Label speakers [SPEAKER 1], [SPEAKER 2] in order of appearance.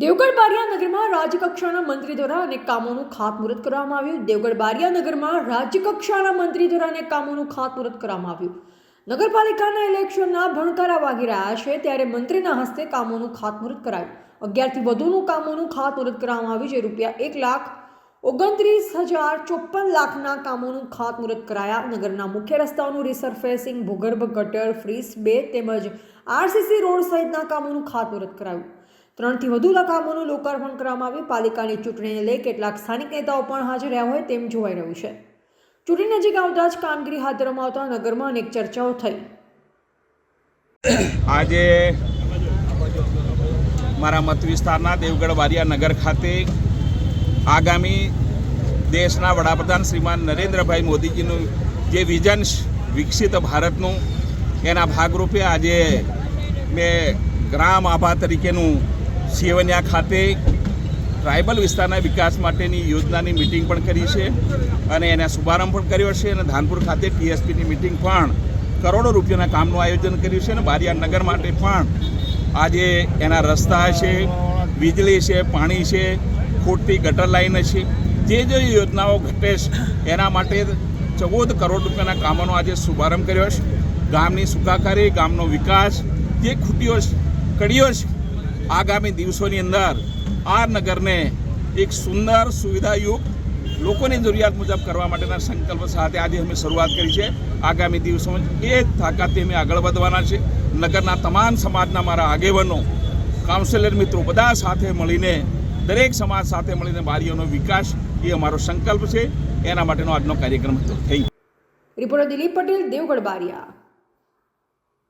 [SPEAKER 1] દેવગઢ બારિયા નગરમાં રાજ્યકક્ષાના મંત્રી દ્વારા અનેક કામોનું ખાતમુહૂર્ત કરવામાં આવ્યું. દેવગઢ બારિયા નગરમાં રાજ્યકક્ષાના મંત્રી દ્વારા અનેક કામોનું ખાતમુહૂર્ત કરવામાં આવ્યું. નગરપાલિકાના ઇલેક્શનના ભણકારા વાગી રહ્યા છે ત્યારે મંત્રીના હસ્તે કામોનું ખાતમુહૂર્ત કરાયું. અગિયારથી વધુનું કામોનું ખાતમુહૂર્ત કરવામાં આવ્યું, જે રૂપિયા એક લાખ ઓગણત્રીસ હજાર ચોપન લાખના કામોનું ખાતમુહૂર્ત કરાયા. નગરના મુખ્ય રસ્તાઓનું રિસરફેસિંગ, ભૂગર્ભ ગટર ફ્રીસ બે તેમજ આરસીસી રોડ સહિતના કામોનું ખાતમુહૂર્ત કરાયું. ત્રણથી વધુ લખામોનું લોકાર્પણ કરવામાં આવ્યું. પાલિકાની ચૂંટણીને લઈ કેટલાક સ્થાનિક નેતાઓ પણ હાજર રહ્યા હોય તેમ જોવાઈ રહ્યું છે. ચૂંટણી નજીક આવતા જ કામગીરી હાથ ધરવામાં નગરમાં અનેક ચર્ચાઓ થઈ.
[SPEAKER 2] આજે મારા મત વિસ્તારના દેવગઢ વારિયા નગર ખાતે આગામી દેશના વડાપ્રધાન શ્રીમાન નરેન્દ્રભાઈ મોદીજીનું જે વિઝન વિકસિત ભારતનું, એના ભાગરૂપે આજે મેં ગ્રામ આભા તરીકેનું સેવનિયા ખાતે ટ્રાઇબલ વિસ્તારના વિકાસ માટેની યોજનાની મિટિંગ પણ કરી છે અને એના શુભારંભ પણ કર્યો છે અને ધાનપુર ખાતે ટીએસપીની મિટિંગ પણ કરોડો રૂપિયાના કામનું આયોજન કર્યું છે અને બારિયા નગર માટે પણ આજે એના રસ્તા છે, વીજળી છે, પાણી છે ખોટી ગટર લાઈન છે, જે જે યોજનાઓ ઘટે છે, એના માટે ચૌદ કરોડ રૂપિયાના કામોનો આજે શુભારંભ કર્યો છે. ગામની સુખાકારી, ગામનો વિકાસ, જે ખૂટ્યો છે, કડીઓ છે આગામી દિવસોની અંદર આ નગરને એક સુંદર સુવિધાયુક્ત લોકોની જરૂરિયાત મુજબ કરવા માટેના સંકલ્પ સાથે આજે અમે શરૂઆત કરી છે. આગામી દિવસોમાં એ તાકાતથી અમે આગળ વધવાના છે. નગરના તમામ સમાજના મારા આગેવાનો, કાઉન્સિલર મિત્રો બધા સાથે મળીને, દરેક સમાજ સાથે મળીને બારીઓનો વિકાસ એ અમારો સંકલ્પ છે. એના માટેનો આજનો કાર્યક્રમ હતો. થઈ
[SPEAKER 1] રિપોર્ટર દિલીપ પટેલ, દેવગઢ બારિયા.